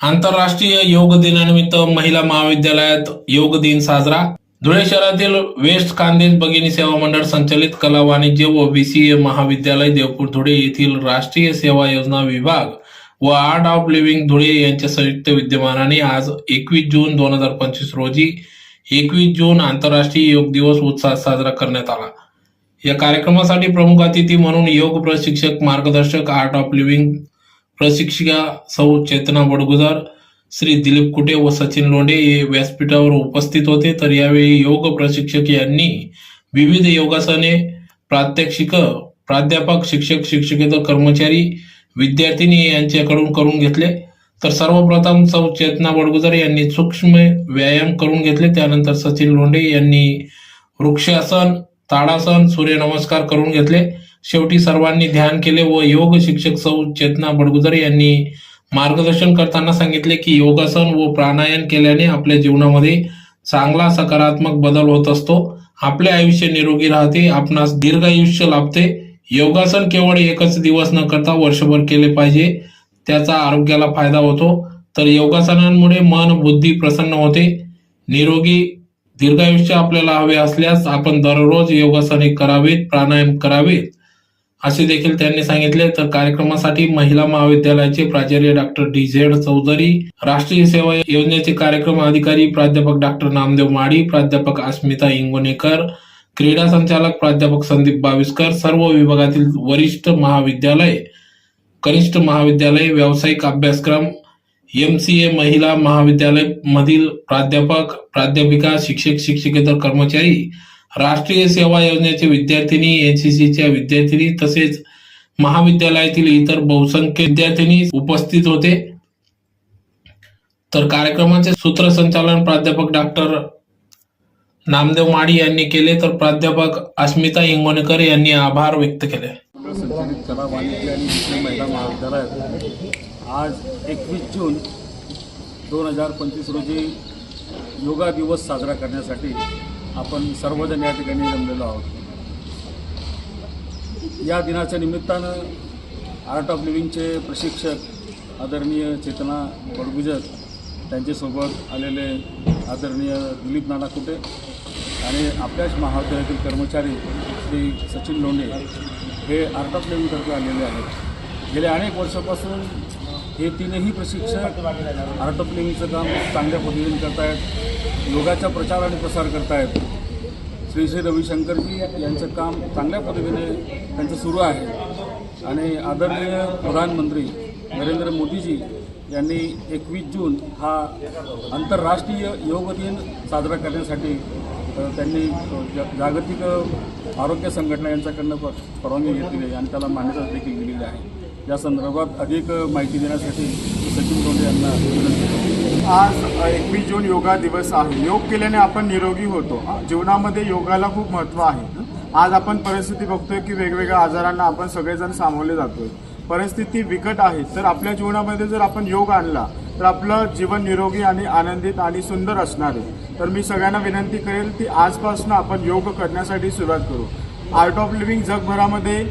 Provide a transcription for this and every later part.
आंतरराष्ट्रीय योग दिनानिमित्त महिला महाविद्यालयात योग दिन साजरा. धुळे शहरातील वेस्ट कांदेज भगिनी सेवा मंडळ संचालित कला वाणिज्य व बीसीए महाविद्यालय देवपूर धुळे येथील राष्ट्रीय सेवा योजना विभाग व आर्ट ऑफ लिव्हिंग धुळे यांच्या संयुक्त विद्यमानाने आज एकवीस जून दोन हजार पंचवीस रोजी एकवीस जून आंतरराष्ट्रीय योग दिवस उत्साहात साजरा करण्यात आला. या कार्यक्रमासाठी प्रमुख अतिथी म्हणून योग प्रशिक्षक मार्गदर्शक आर्ट ऑफ लिव्हिंग प्रशिक्षिका सौ चेतना वडगुजार श्री दिलीप कुटे व सचिन लोंढे हे व्यासपीठावर उपस्थित होते. तर यावेळी योग प्रशिक्षक यांनी विविध योगासने प्रात्यक्षिक प्राध्यापक शिक्षक शिक्षकेतर कर्मचारी विद्यार्थिनी यांच्याकडून करून घेतले. तर सर्वप्रथम सौ चेतना बडगुजर यांनी सूक्ष्म व्यायाम करून घेतले. त्यानंतर सचिन लोंढे यांनी वृक्षासन ताडासन सूर्यनमस्कार करून घेतले. शेवटी सर्वांनी ध्यान केले व योग शिक्षक सौ चेतना बडगुजर यांनी मार्गदर्शन करताना सांगितले की योगासन व प्राणायाम केल्याने आपल्या जीवनामध्ये चांगला सकारात्मक बदल होत असतो. आपले आयुष्य निरोगी राहते आपणास दीर्घ आयुष्य लाभते. योगासन केवळ एकच दिवस न करता वर्षभर केले पाहिजे त्याचा आरोग्याला फायदा होतो. तर योगासनांमुळे मन बुद्धी प्रसन्न होते. निरोगी दीर्घायुष्य आपल्याला हवे असल्यास आपण दररोज योगासने करावेत प्राणायाम करावेत. असे देखील त्यांनी सांगितले. तर कार्यक्रमासाठी महिला महाविद्यालयाचे प्राचार्य डॉक्टर डी झेड चौधरी राष्ट्रीय सेवा योजनेचे कार्यक्रम अधिकारी प्राध्यापक डॉक्टर नामदेव माडी प्राध्यापक अस्मिता इंगोनेकर क्रीडा संचालक प्राध्यापक संदीप बाविस्कर सर्व विभागातील वरिष्ठ महाविद्यालय कनिष्ठ महाविद्यालय व्यावसायिक अभ्यासक्रम एम सी ए महिला महाविद्यालय मधील प्राध्यापक प्राध्यापिका शिक्षक शिक्षकेतर कर्मचारी राष्ट्रीय सेवा योजनेचे विद्यार्थिनी एनसीसीच्या विद्यार्थिनी तसेच महाविद्यालयातील इतर बहुसंख्य विद्यार्थिनी उपस्थित होते. तर कार्यक्रमाचे सूत्रसंचालन प्राध्यापक डॉक्टर नामदेव माडी यांनी केले. तर प्राध्यापक अस्मिता इंगोणेकर यांनी आभार व्यक्त केले. कला वाणिज्य आणि विज्ञान महिला महाविद्यालयात आज एकवीस जून दोन हजार पंचवीस रोजी योगा दिवस साजरा करण्यासाठी आपण सर्वजण या ठिकाणी जमलेलो आहोत. या दिनाच्या निमित्तानं आर्ट ऑफ लिव्हिंगचे प्रशिक्षक आदरणीय चेतना बडगुजर त्यांच्यासोबत आलेले आदरणीय दिलीप नाना कुटे आणि आपल्याच महाविद्यालयातील कर्मचारी श्री सचिन लोंढे हे आर्ट ऑफ लिव्हिंगतर्फे आलेले आहेत. गेल्या अनेक वर्षापासून हे तीनही प्रशिक्षक आर्ट ऑफ काम चांगल्या पद्धतीने करतायत. योगाचा प्रचार आणि प्रसार करतायत. श्री श्री रविशंकरजी यांचं काम चांगल्या पद्धतीने त्यांचं सुरू आहे. आणि आदरणीय प्रधानमंत्री नरेंद्र मोदीजी यांनी एकवीस जून हा आंतरराष्ट्रीय योग दिन साजरा करण्यासाठी त्यांनी जागतिक आरोग्य संघटना यांच्याकडनं परवानगी घेतलेली आहे आणि त्याला मान्यता देखील दिलेली आहे. या संदर्भात अधिक माहिती देण्यासाठी सचिन तोंडे यांना विनंती आज एकवीस जून योगा दिवस आहे. योग केल्याने आपण निरोगी होतो. जीवनामध्ये योगाला खूप महत्त्व आहे. आज आपण परिस्थिती बघतोय की वेगवेगळ्या आजारांना आपण सगळेजण सामोरले जातोय. परिस्थिती बिकट आहे. तर आपल्या जीवनामध्ये जर आपण योग आणला तर आपलं जीवन निरोगी आणि आनंदित आणि सुंदर असणार आहे. तर मी सगळ्यांना विनंती करेल की आजपासून आपण योग करण्यासाठी सुरुवात करू. आर्ट ऑफ लिव्हिंग जगभरामध्ये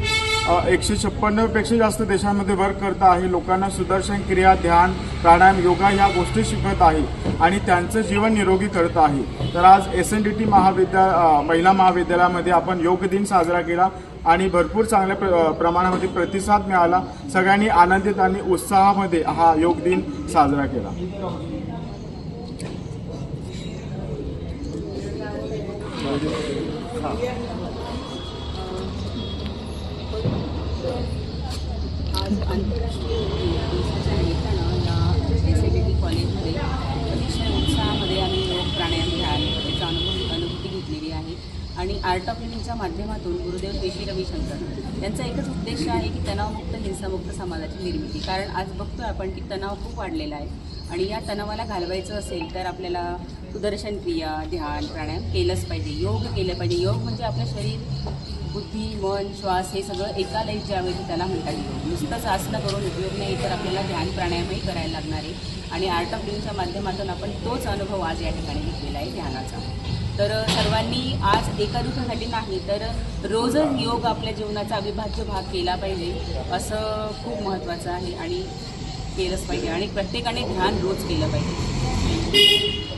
एकशे छप्पन्नपेक्षा जास्त देशांमध्ये वर्क करत आहे. लोकांना सुदर्शन क्रिया ध्यान प्राणायाम योगा ह्या गोष्टी शिकवत आहे आणि त्यांचं जीवन निरोगी करत आहे. तर आज एस एन डी टी महाविद्या महिला महाविद्यालयामध्ये आपण योग दिन साजरा केला आणि भरपूर चांगल्या प्र प्रमाणामध्ये प्रतिसाद मिळाला. सगळ्यांनी आनंदित आणि उत्साहामध्ये हा योग दिन साजरा केला. आंतरराष्ट्रीय योग दिवसाच्या निमित्तानं या एस बी टी कॉलेजमध्ये अतिशय उत्साहामध्ये आम्ही योग प्राणायाम ध्यान त्याचा अनुभव अनुभूती घेतलेली आहे. आणि आर्ट ऑफ लिव्हिंगच्या माध्यमातून गुरुदेव केशी रविशंकर यांचा एकच उद्देश आहे की तणावमुक्त हिंसामुक्त समाजाची निर्मिती. कारण आज बघतोय आपण की तणाव खूप वाढलेला आहे. आणि या तणावाला घालवायचं असेल तर आपल्याला सुदर्शन क्रिया ध्यान प्राणायाम केलंच पाहिजे. योग केलं पाहिजे. योग म्हणजे आपलं शरीर बुद्धी मन श्वास हे सगळं एका लाईफ ज्यावेळी त्याला म्हणतात येईल. नुसतंच आसनं करून उपयोग नाही तर आपल्याला ध्यान प्राणायामही करायला लागणार आहे. आणि आर्ट ऑफ लिव्हिंगच्या माध्यमातून आपण तोच अनुभव आज या ठिकाणी घेतलेला आहे ध्यानाचा. तर सर्वांनी आज एका दिवसासाठी नाही तर रोजच योग आपल्या जीवनाचा अविभाज्य भाग केला पाहिजे असं खूप महत्त्वाचं आहे आणि केलंच पाहिजे आणि प्रत्येकाने ध्यान रोज केलं पाहिजे.